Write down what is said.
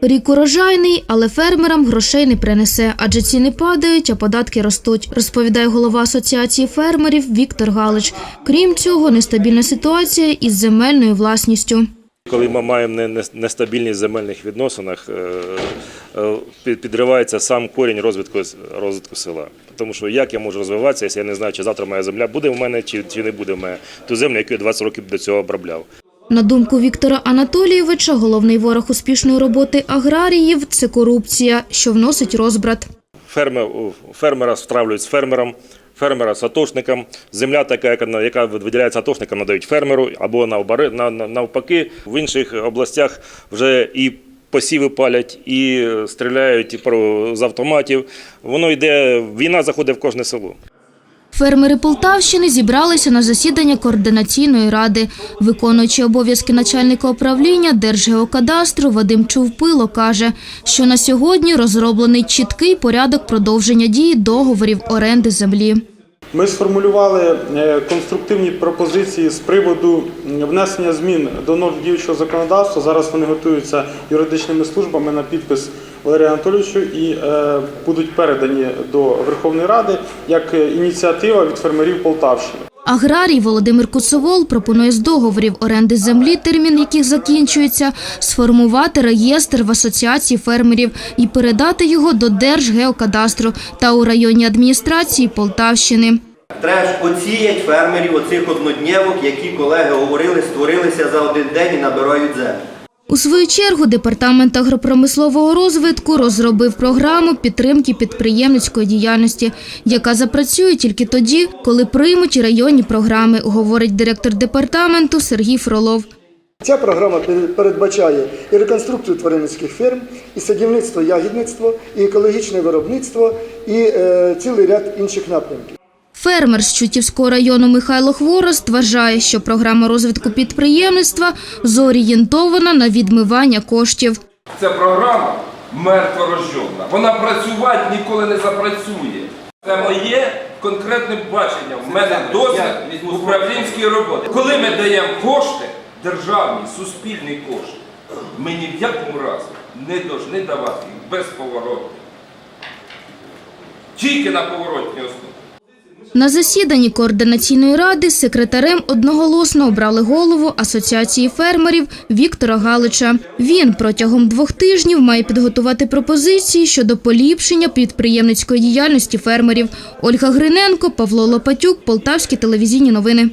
Рік урожайний, але фермерам грошей не принесе, адже ціни падають, а податки ростуть, розповідає голова асоціації фермерів Віктор Галич. Крім цього, нестабільна ситуація із земельною власністю. Коли ми маємо не- не- нестабільність в земельних відносинах, е, е, під- підривається сам корінь розвитку, розвитку села. Тому що як я можу розвиватися, якщо я не знаю, чи завтра моя земля буде в мене, чи, чи не буде в мене ту землю, яку я 20 років до цього обробляв. На думку Віктора Анатолійовича, головний ворог успішної роботи аграріїв це корупція, що вносить розбрат. Фермер, фермера стравлюють з фермером, фермера з атошником. Земля така, яка, виділяється атошникам, надають фермеру, або навпаки. В інших областях вже і посіви палять, і стріляють з автоматів. Воно йде, війна заходить в кожне село. Фермери Полтавщини зібралися на засідання координаційної ради. Виконуючий обов'язки начальника управління Держгеокадастру Вадим Чувпило каже, що на сьогодні розроблений чіткий порядок продовження дії договорів оренди землі. Ми сформулювали е, конструктивні пропозиції з приводу внесення змін до норм діючого законодавства. Зараз вони готуються юридичними службами на підпис Валерію Анатолійовичу і е, будуть передані до Верховної Ради як е, ініціатива від фермерів Полтавщини. Аграрій Володимир Куцевол пропонує з договорів оренди землі, термін яких закінчується, сформувати реєстр в асоціації фермерів і передати його до Держгеокадастру та у районній адміністрації Полтавщини. Треба ж оціять фермерів оцих одноднєвок, які колеги говорили, створилися за один день і набирають землю. У свою чергу департамент агропромислового розвитку розробив програму підтримки підприємницької діяльності, яка запрацює тільки тоді, коли приймуть районні програми, говорить директор департаменту Сергій Фролов. Ця програма пер- передбачає і реконструкцію тваринницьких ферм, і садівництво, ягідництво, і екологічне виробництво, і е, цілий ряд інших напрямків. Фермер з Чутівського району Михайло Хворост вважає, що програма розвитку підприємництва зорієнтована на відмивання коштів. Ця програма мертворожденна. Вона працювати ніколи не запрацює. Це моє конкретне бачення. В мене досвід управлінської роботи. Коли ми даємо кошти, державні, суспільні кошти, ми ні в якому разі не повинні давати їх безповоротно. Тільки на поворотній основі. На засіданні координаційної ради секретарем одноголосно обрали голову Асоціації фермерів Віктора Галича. Він протягом двох тижнів має підготувати пропозиції щодо поліпшення підприємницької діяльності фермерів. Ольга Гриненко, Павло Лопатюк, Полтавські телевізійні новини.